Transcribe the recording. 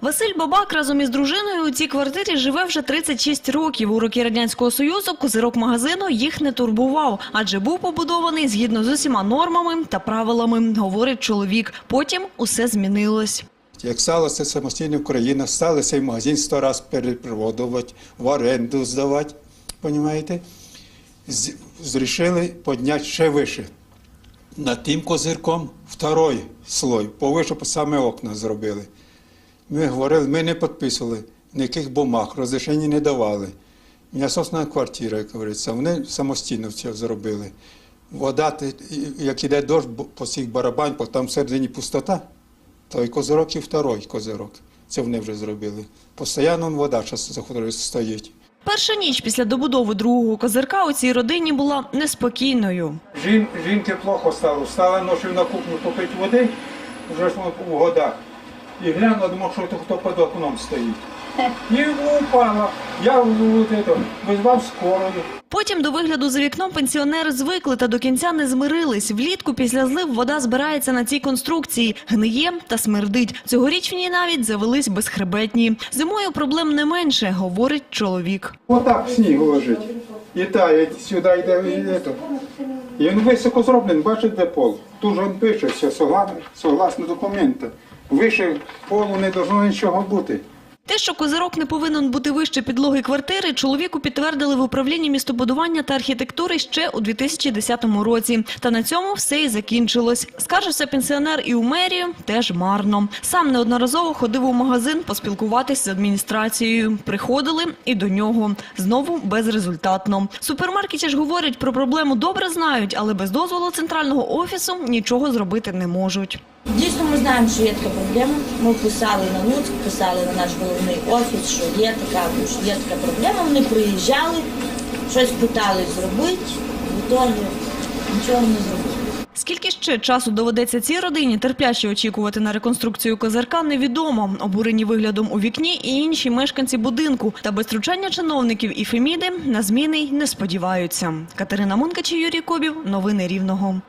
Василь Бабак разом із дружиною у цій квартирі живе вже 36 років. У роки Радянського Союзу козирок магазину їх не турбував, адже був побудований згідно з усіма нормами та правилами, говорить чоловік. Потім усе змінилось. Як сталося самостійна Україна, стали цей магазин сто раз перепроводувати, в оренду здавати. Понімаєте? Зрішили підняти ще вище. Над тим козирком второй слой, повише по саме окна зробили. Ми говорили, ми не підписували ніяких бумаг, розрішення не давали. Насосна квартира, як говориться, вони самостійно все зробили. Вода, як іде дощ бо- по всіх барабань, бо там всередині пустота, той козирок і второй козирок. Це вони вже зробили. Постоянно вода зараз заходить, стоїть. Перша ніч після добудови другого козирка у цій родині була неспокійною. Жін, жінки плохо стало. Стала ночі на кухню попити води, вже ж в годах. І глянула, думав, що це хто під окном стоїть. І упала. Я вот это, визвав скорую. Потім до вигляду за вікном пенсіонери звикли та до кінця не змирились. Влітку після злив вода збирається на цій конструкції, гниє та смердить. Цьогоріч в ній навіть завелись безхребетні. Зимою проблем не менше, говорить чоловік. Отак сніг лежить. І тає, сюди йде і він високо зроблений, бачите, де пол. Тут же він пише, все, согласно, документу. Вище полу не должно нічого бути. Те, що козирок не повинен бути вище підлоги квартири, чоловіку підтвердили в управлінні містобудування та архітектури ще у 2010 році. Та на цьому все і закінчилось. Скаржився пенсіонер і у мерію теж марно. Сам неодноразово ходив у магазин поспілкуватись з адміністрацією. Приходили і до нього. Знову безрезультатно. Супермаркеті ж говорять про проблему добре знають, але без дозволу центрального офісу нічого зробити не можуть. Дійсно, ми знаємо, що є така проблема. Ми писали на Луцьк, писали на наш головний офіс, що є така, що є така проблема. Вони приїжджали, щось питали зробити, в ітогі нічого не зробили. Скільки ще часу доведеться цій родині терпляче очікувати на реконструкцію козирка, невідомо. Обурені виглядом у вікні і інші мешканці будинку. Та без втручання чиновників і Феміди на зміни не сподіваються. Катерина Мункач і Юрій Кобів. Новини Рівного.